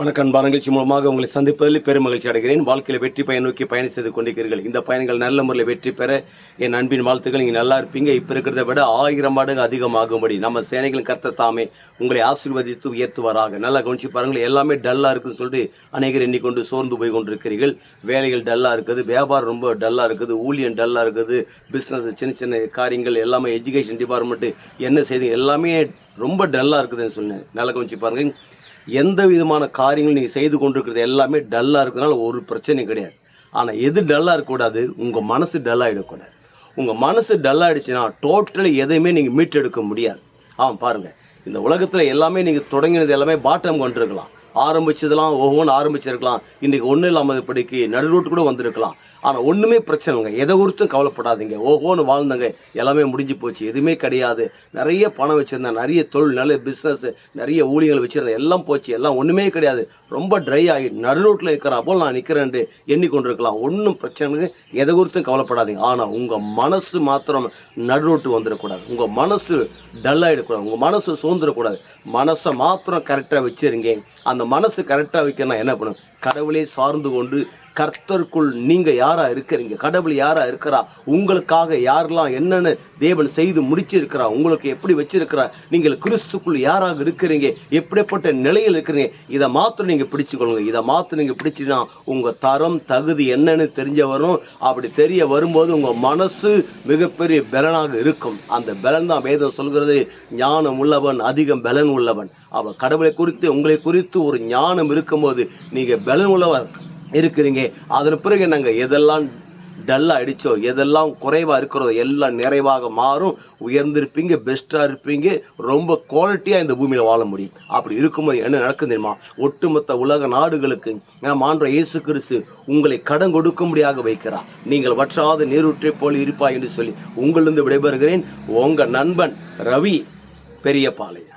வணக்கம். அன்பான நிகழ்ச்சி மூலமாக உங்களை சந்திப்பதில் பெரும் மகிழ்ச்சி அடைகிறேன். வாழ்க்கையில் வெற்றி பயன் நோக்கி பயணம் செய்து கொண்டிருக்கிறீர்கள். இந்த பயணங்கள் நல்ல முறையில் வெற்றி பெற என் அன்பின் வாழ்த்துக்கள். நீங்கள் நல்லா இருப்பீங்க. இப்போ இருக்கிறத விட ஆயிரம் மடங்கு அதிகமாகும்படி நம்ம சேனைகளின் கர்த்தர் தாமே உங்களை ஆசீர்வதித்து உயர்த்துவாராக. நல்லா கவனிச்சு பாருங்கள் எல்லாமே டல்லாக இருக்குன்னு சொல்லிட்டு அநேகர் எண்ணிக்கொண்டு சோர்ந்து போய் கொண்டிருக்கிறீர்கள். வேலைகள் டல்லாக இருக்குது. வியாபாரம் ரொம்ப டல்லாக இருக்குது. ஊழியம் டல்லாக இருக்குது. பிஸ்னஸ் சின்ன சின்ன காரியங்கள் எல்லாமே எஜுகேஷன் டிபார்ட்மெண்ட்டு என்ன செய்து எல்லாமே ரொம்ப டல்லாக இருக்குதுன்னு சொன்னேன் நல்லா கவனிச்சு பாருங்கள் எந்த விதமான காரியங்கள் நீங்கள் செய்து கொண்டிருக்கிறது எல்லாமே டல்லாக இருக்கிறதுனால ஒரு பிரச்சனையும் கிடையாது. ஆனால் எது டல்லாக இருக்கக்கூடாது? உங்கள் மனசு டல்லாகிடக்கூடாது உங்கள் மனசு டல்லாகிடுச்சுன்னா டோட்டலி எதையுமே நீங்கள் மீட்டெடுக்க முடியாது. ஆமாம் பாருங்கள் இந்த உலகத்தில் எல்லாமே நீங்கள் தொடங்கினது எல்லாமே பாட்டம் கொண்டிருக்கலாம் ஆரம்பிச்சதெல்லாம் ஒவ்வொன்று ஆரம்பிச்சிருக்கலாம். இன்றைக்கி ஒன்றும் இல்லாமல் இப்படிக்கு நடுரோட்டு கூட வந்திருக்கலாம். ஆனால் ஒன்றுமே பிரச்சனை இல்லைங்க. எதை குறித்தும் கவலைப்படாதீங்க. ஓஹோன்னு வாழ்ந்தங்க. எல்லாமே முடிஞ்சு போச்சு. எதுவுமே கிடையாது. நிறைய பணம் வச்சுருந்தேன். நிறைய தொழில் நல்ல பிஸ்னஸ் நிறைய ஊழியர்கள் வச்சுருந்தேன். எல்லாம் போச்சு. எல்லாம் ஒன்றுமே கிடையாது. ரொம்ப ட்ரை ஆகி நடு ரோட்டில் இருக்கிற போல் நான் நிற்கிறேன்ட்டு எண்ணிக்கொண்டிருக்கலாம். ஒன்றும் பிரச்சனை எதை குறித்தும் கவலைப்படாதீங்க. ஆனால் உங்கள் மனசு மாத்திரம் நடு ரோட்டு வந்துடக்கூடாது. உங்கள் மனசு டல்லாகிடக்கூடாது உங்கள் மனசு சோர்ந்துடக்கூடாது. மனசை மாத்திரம் கரெக்டாக வச்சிருங்க. அந்த மனசு கரெக்டாக வைக்கணும் என்ன பண்ணும் கடவுளே சார்ந்து கொண்டு கர்த்தருக்குள் நீங்க யாரா இருக்கிறீங்க? கடவுள் யாரா இருக்கிறா? உங்களுக்காக யாரெல்லாம் என்னென்ன தேவன் செய்து முடிச்சிருக்கிறா? உங்களுக்கு எப்படி வச்சிருக்கிறா? நீங்கள் கிறிஸ்துக்குள் யாராக இருக்கிறீங்க? எப்படிப்பட்ட நிலையில் இருக்கிறீங்க? இதை மாத்திரம் நீங்க பிடிச்சுக்கொள்ளுங்க. இதை மாத்திரம் நீங்க பிடிச்சினா உங்க தரம் தகுதி என்னன்னு தெரிஞ்ச வரும் அப்படி தெரிய வரும்போது உங்க மனசு மிகப்பெரிய பலனாக இருக்கும். அந்த பலன் தான் வேதம் சொல்கிறது ஞானம் உள்ளவன் அதிகம் பலன் உள்ளவன். அவன் கடவுளை குறித்து உங்களை குறித்து ஒரு ஞானம் இருக்கும்போது நீங்கள் பலன் உள்ளவர் இருக்கிறீங்க. அதன் பிறகு நாங்கள் எதெல்லாம் டல்லாக அடிச்சோ எதெல்லாம் குறைவாக இருக்கிறதோ எல்லாம் நிறைவாக மாறும். உயர்ந்திருப்பீங்க பெஸ்ட்டாக இருப்பீங்க. ரொம்ப குவாலிட்டியாக இந்த பூமியில் வாழ முடியும். அப்படி இருக்கும்போது என்ன நடக்கும் தெரியுமா? ஒட்டுமொத்த உலக நாடுகளுக்கு நாம் ஆண்ட இயேசு கிறிஸ்து உங்களை கடன் கொடுக்கும்படியாக வைக்கிறார். நீங்கள் வற்றாத நீரூற்றை போல் இருப்பா என்று சொல்லி உங்களிருந்து விடைபெறுகிறேன். உங்கள் நண்பன் ரவி பெரியபாளையம்